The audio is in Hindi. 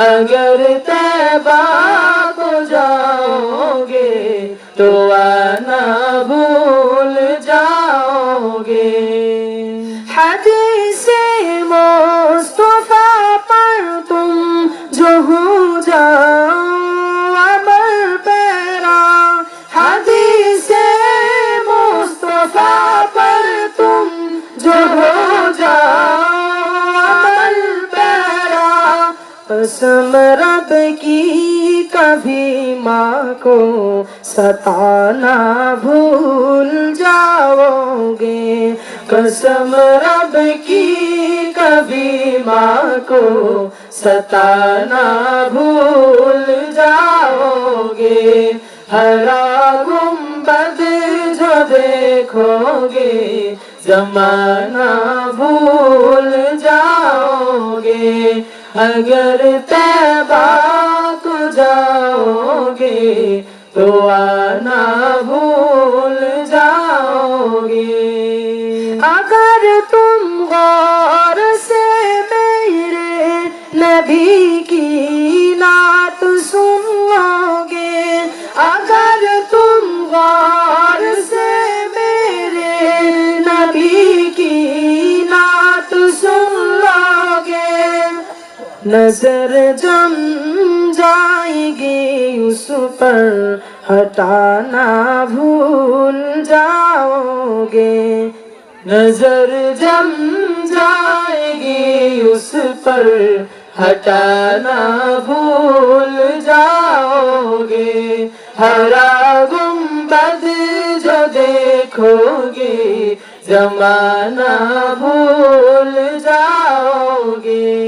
अगर तैबा को जाओगे तो आना भूल जाओगे। हदीस मुस्तफ़ा कसम रब की कभी माँ को सताना भूल जाओगे। कसम रब की कभी माँ को सताना भूल जाओगे। हरा गुंबद जो देखोगे, जमाना भूल जाओगे। अगर तैबा को जाओगे तो आना भूल जाओगे। अगर तुम गौर से मेरे नबी की नात नज़र जम जाएगी उस पर, हटाना भूल जाओगे। नज़र जम जाएगी उस पर, हटाना भूल जाओगे। हरा गुंबद जो देखोगे, जमाना भूल जाओगे।